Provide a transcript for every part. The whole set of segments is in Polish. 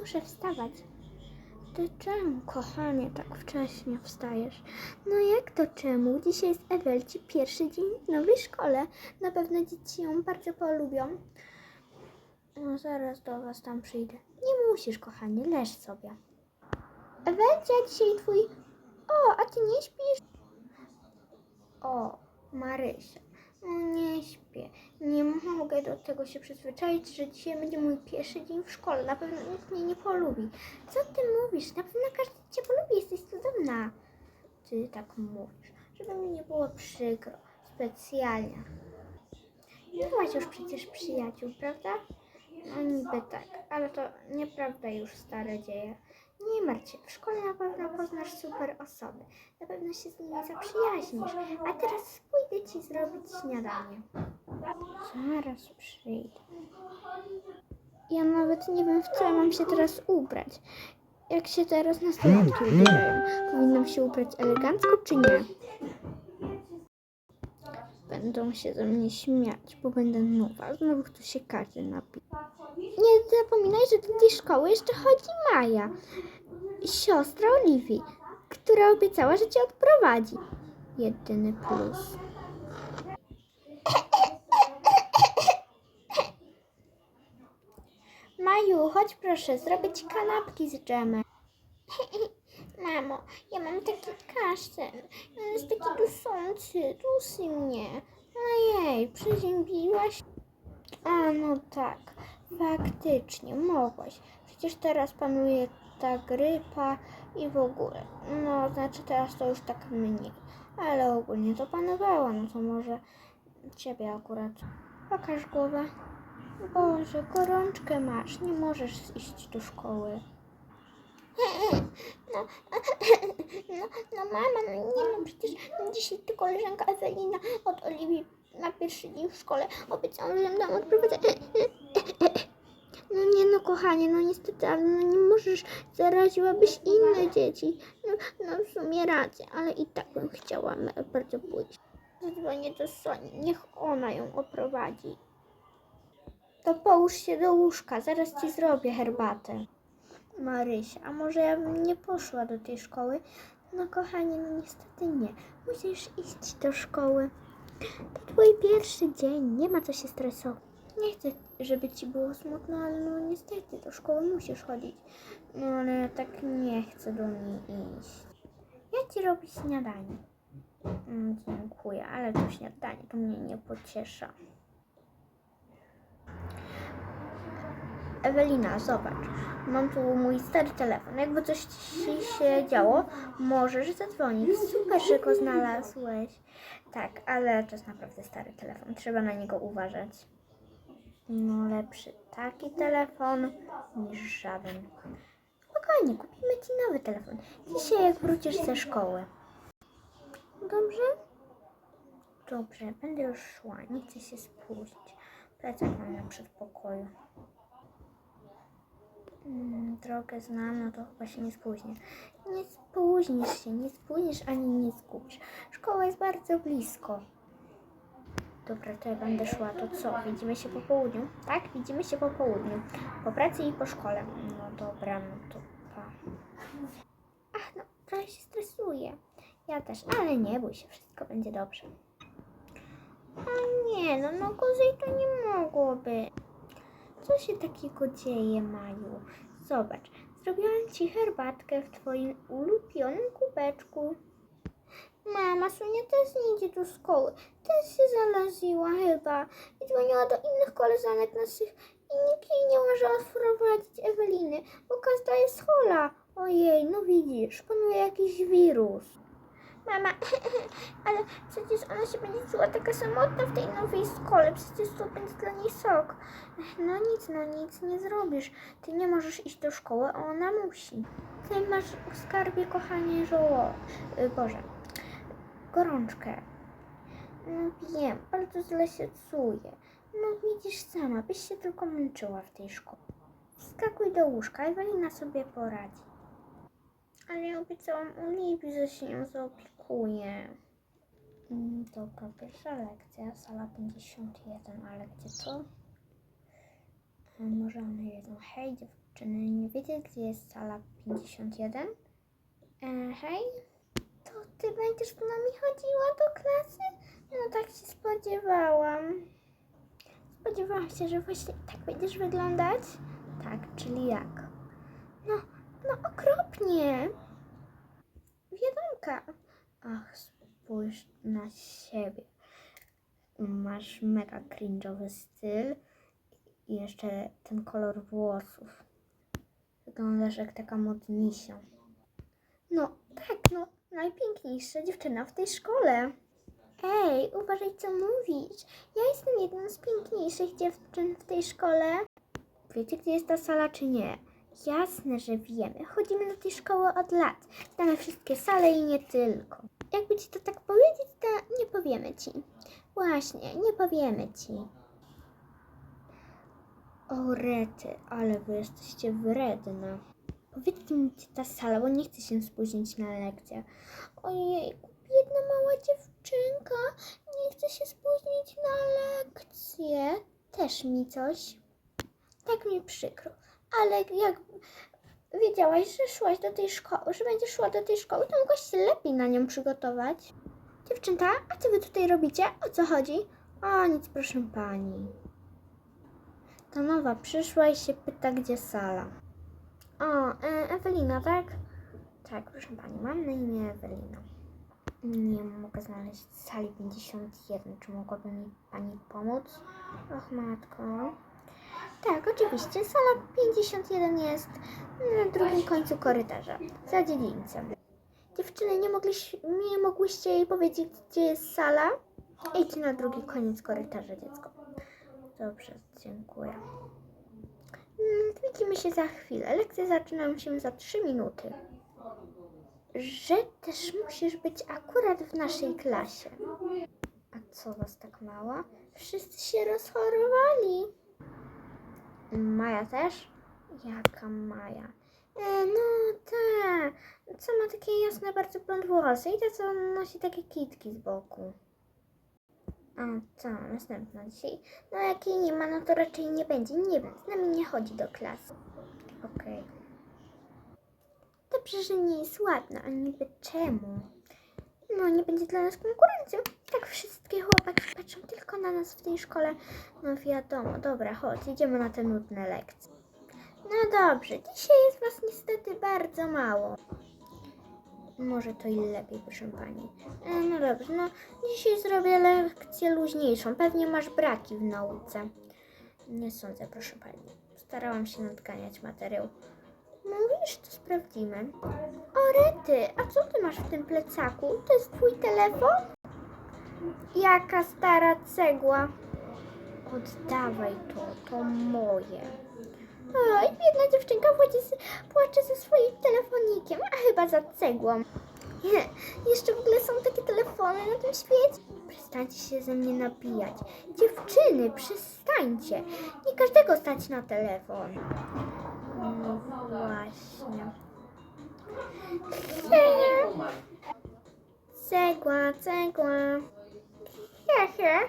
muszę wstawać. Ty czemu, kochanie, tak wcześnie wstajesz? No jak to czemu? Dzisiaj jest Ewelci pierwszy dzień w nowej szkole. Na pewno dzieci ją bardzo polubią. No zaraz do was tam przyjdę. Nie musisz, kochanie, leż sobie. Ewelcia, dzisiaj twój... O, a ty nie śpisz? O, Marysia. No nie śpię. Nie mogę do tego się przyzwyczaić, że dzisiaj będzie mój pierwszy dzień w szkole. Na pewno nikt mnie nie polubi. Co ty mówisz? Na pewno każdy cię polubi. Jesteś cudowna. Ty tak mówisz, żeby mi nie było przykro. Specjalnie. Nie masz już przecież przyjaciół, prawda? No niby tak, ale to nieprawda już stare dzieje. Nie martw się, w szkole na pewno poznasz super osoby. Na pewno się z nimi zaprzyjaźnisz. A teraz pójdę ci zrobić śniadanie. Zaraz przyjdę. Ja nawet nie wiem, w co mam się teraz ubrać. Jak się teraz nastolatki ubierają. Powinnam się ubrać elegancko, czy nie? Będą się ze mnie śmiać, bo będę nowa. Znowu tu się każdy napi. Nie zapominaj, że do tej szkoły jeszcze chodzi Maja, siostra Oliwii, która obiecała, że cię odprowadzi. Jedyny plus. Maju, chodź proszę, zrobię ci kanapki z dżemem. Mamo, ja mam taki kaszel. On jest taki duszący. Dusi mnie. Ojej, przeziębiłaś? A, no tak. Faktycznie, mogłaś. Przecież teraz panuje ta grypa i w ogóle. No, znaczy teraz to już tak mniej. Ale ogólnie to panowała, no to może ciebie akurat. Pokaż głowę. Boże, gorączkę masz, nie możesz iść do szkoły. No, no, no mama, no nie no, przecież dzisiaj to koleżanka Ewelina od Oliwii na pierwszy dzień w szkole obiecała, że nam odprowadzę. No nie no kochanie, no niestety, ale no nie możesz, zaraziłabyś inne dzieci. No, no w sumie rację, ale i tak bym chciała bardzo pójść. Zadzwonię do Soni, niech ona ją oprowadzi. To połóż się do łóżka, zaraz ci zrobię herbatę. Marysia, a może ja bym nie poszła do tej szkoły? No kochanie, no niestety nie. Musisz iść do szkoły. To twój pierwszy dzień, nie ma co się stresować. Nie chcę, żeby ci było smutno, ale no niestety do szkoły musisz chodzić. No ale tak nie chcę do niej iść. Ja ci robię śniadanie. Mm, dziękuję, ale to śniadanie to mnie nie pociesza. Ewelina, zobacz. Mam tu mój stary telefon. Jakby coś ci się działo, możesz zadzwonić. Super, że go znalazłeś. Tak, ale to jest naprawdę stary telefon. Trzeba na niego uważać. No lepszy taki telefon niż żaden. Spokojnie, kupimy ci nowy telefon. Dzisiaj jak wrócisz ze szkoły. Dobrze? Dobrze, będę już szła. Nie chcę się spóźnić. Plecak mam na przedpokoju. Mm, drogę znam, no to chyba się nie spóźnię. Nie spóźnisz się, nie spóźnisz ani nie zgubisz. Szkoła jest bardzo blisko. Dobra, to ja będę szła, to co? Widzimy się po południu? Tak, widzimy się po południu. Po pracy i po szkole. No dobra, no to pa. Ach, no, trochę się stresuję. Ja też, ale nie bój się, wszystko będzie dobrze. A nie, no, no gorzej to nie mogłoby. Co się takiego dzieje, Maju? Zobacz, zrobiłam ci herbatkę w twoim ulubionym kubeczku. Mama, Sonia też nie idzie do szkoły. Też się zalaziła chyba. I dzwoniła do innych koleżanek naszych i nikt jej nie może odprowadzić Eweliny, bo każda jest chola. Ojej, no widzisz, panuje jakiś wirus. Mama, ale przecież ona się będzie czuła taka samotna w tej nowej szkole. Przecież to będzie dla niej sok. No nic, no nic nie zrobisz. Ty nie możesz iść do szkoły, a ona musi. Ty masz w skarbie, kochanie, żoło... y, Boże, gorączkę. No wiem, bardzo źle się czuję. No widzisz sama, byś się tylko męczyła w tej szkole. Skakuj do łóżka, Ewelina sobie poradzi. Ale ja obiecałam Oliwii, że się nią zaopiekuję. Mm, Dobra, pierwsza lekcja, sala 51, ale gdzie to? E, Może one wiedzą. Hej dziewczyny, nie wiecie gdzie jest sala 51? E, hej? To ty będziesz z nami chodziła do klasy? No tak się spodziewałam. Spodziewałam się, że właśnie tak będziesz wyglądać? Tak, czyli jak? No, no okropnie. Wiadomka. Ach, spójrz na siebie. Masz mega cringe'owy styl i jeszcze ten kolor włosów. Wyglądasz jak taka modnisia. No, tak, no, najpiękniejsza dziewczyna w tej szkole. Ej, uważaj co mówisz. Ja jestem jedną z piękniejszych dziewczyn w tej szkole. Wiecie, gdzie jest ta sala, czy nie? Jasne, że wiemy. Chodzimy do tej szkoły od lat. Znamy wszystkie sale i nie tylko. Jakby ci to tak powiedzieć, to nie powiemy ci. Właśnie, nie powiemy ci. O rety, ale wy jesteście wredne. Powiedzcie mi gdzie ta sala, bo nie chcę się spóźnić na lekcję. Ojej, biedna mała dziewczynka, nie chcę się spóźnić na lekcję. Też mi coś. Tak mi przykro, ale jak wiedziałaś, że szłaś do tej szkoły, że będziesz szła do tej szkoły, to mogłaś się lepiej na nią przygotować. Dziewczęta, a co wy tutaj robicie? O co chodzi? O, nic proszę pani. Ta nowa przyszła i się pyta, gdzie sala. O, e, Ewelina, tak? Tak, proszę pani, mam na imię Ewelina. Nie mogę znaleźć sali 51. Czy mogłaby mi pani pomóc? Och, matko. Tak, oczywiście. Sala 51 jest na drugim końcu korytarza, za dziedzińcem. Dziewczyny, nie, mogliś, nie mogłyście jej powiedzieć, gdzie jest sala? Idź na drugi koniec korytarza, dziecko. Dobrze, dziękuję. Mm, Widzimy się za chwilę. Lekcje zaczynają się za 3 minuty. Że też musisz być akurat w naszej klasie. A co was tak mało? Wszyscy się rozchorowali. Maja też? Jaka Maja? E, no ta, co ma takie jasne bardzo blond włosy i ta, co nosi takie kitki z boku. A co, następna dzisiaj? No jak jej nie ma, no to raczej nie będzie. Nie wiem, z nami nie chodzi do klasy. Okej. Dobrze, że nie jest ładna, a niby czemu? No, nie będzie dla nas konkurencją. Tak wszystkie chłopaki patrzą tylko na nas w tej szkole. No wiadomo, dobra, chodź, idziemy na te nudne lekcje. No dobrze, dzisiaj jest was niestety bardzo mało. Może to i lepiej, proszę pani. E, No dobrze, no dzisiaj zrobię lekcję luźniejszą. Pewnie masz braki w nauce. Nie sądzę, proszę pani. Starałam się nadganiać materiał. Mówisz, to sprawdzimy. O Rety, a co ty masz w tym plecaku? To jest twój telefon? Jaka stara cegła. Oddawaj to, to moje. Oj, biedna dziewczynka płacze, płacze ze swoim telefonikiem, a chyba za cegłą. Nie, jeszcze w ogóle są takie telefony na tym świecie. Przestańcie się ze mnie nabijać. Dziewczyny, przestańcie. Nie każdego stać na telefon. No właśnie. Cegła, cegła. Hehe.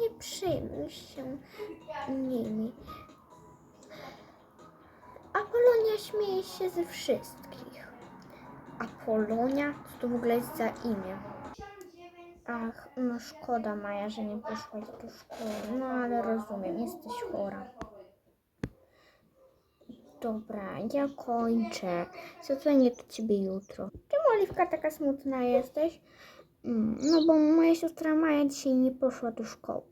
Nie przejmuj się nimi. Apolonia śmieje się ze wszystkich. Apolonia? Co to w ogóle jest za imię? Ach, no szkoda Maja, że nie poszłaś do szkoły. No ale rozumiem, jesteś chora. Dobra, ja kończę. Zadzwonię do ciebie jutro. Czemu Oliwka taka smutna jesteś? Mm, No bo moja siostra Maja dzisiaj nie poszła do szkoły,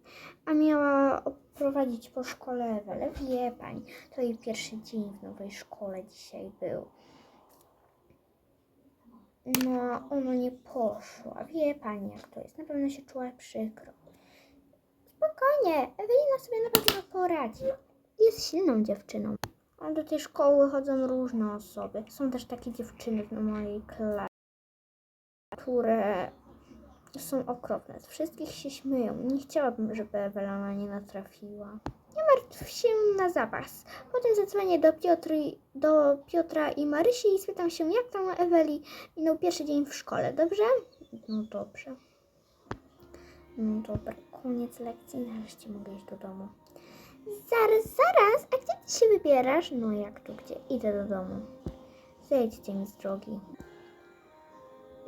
a miała oprowadzić po szkole Ewelę. Wie pani, to jej pierwszy dzień w nowej szkole dzisiaj był. No, ona nie poszła. Wie pani, jak to jest. Na pewno się czuła przykro. Spokojnie, Ewelina sobie na pewno poradzi. Jest silną dziewczyną. A do tej szkoły chodzą różne osoby. Są też takie dziewczyny w mojej klasie, które są okropne. Z wszystkich się śmieją. Nie chciałabym, żeby Ewela na nie natrafiła. Nie martw się na zapas. Potem zadzwonię do, Piotry, do Piotra i Marysi i spytam się, jak tam Eweli minął pierwszy dzień w szkole, dobrze? No dobrze. No dobra, koniec lekcji. Nareszcie mogę iść do domu. Za Zaraz, zaraz, a gdzie ty się wybierasz? No jak tu gdzie? Idę do domu. Zejdźcie mi z drogi.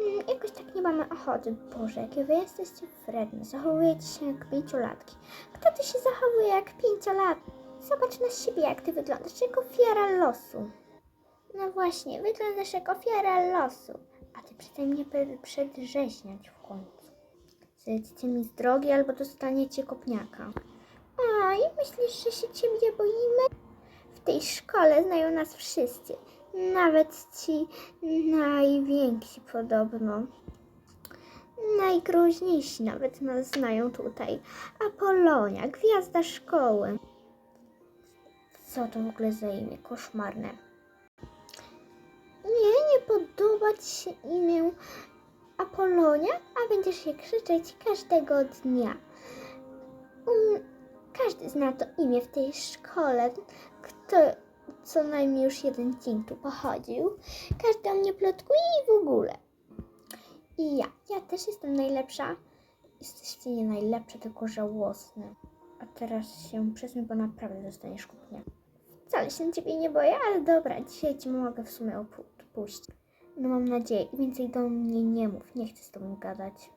Mm, jakoś tak nie mamy ochoty. Boże, jakie wy jesteście wredne. Zachowujecie się jak pięciolatki. Kto tu się zachowuje jak pięciolatki? Zobacz na siebie, jak ty wyglądasz, jak ofiara losu. No właśnie, wyglądasz jak ofiara losu. A ty przestań mnie przedrzeźniać w końcu. Zejdźcie mi z drogi, albo dostaniecie kopniaka. A, i myślisz, że się ciebie boimy? W tej szkole znają nas wszyscy. Nawet ci najwięksi podobno. Najgroźniejsi nawet nas znają tutaj. Apolonia, gwiazda szkoły. Co to w ogóle za imię? Koszmarne. Nie, nie podoba ci się imię Apolonia, a będziesz je krzyczeć każdego dnia. Um, każdy zna to imię w tej szkole. Kto co najmniej już jeden dzień tu pochodził. Każdy o mnie plotkuje i w ogóle. I ja, ja też jestem najlepsza. Jesteście nie najlepsze, tylko żałosne. A teraz się przesuń, bo naprawdę dostaniesz kupnie. Wcale się ciebie nie boję, ale dobra, dzisiaj ci mogę w sumie opu- odpuścić. No mam nadzieję i więcej do mnie nie mów, nie chcę z tobą gadać.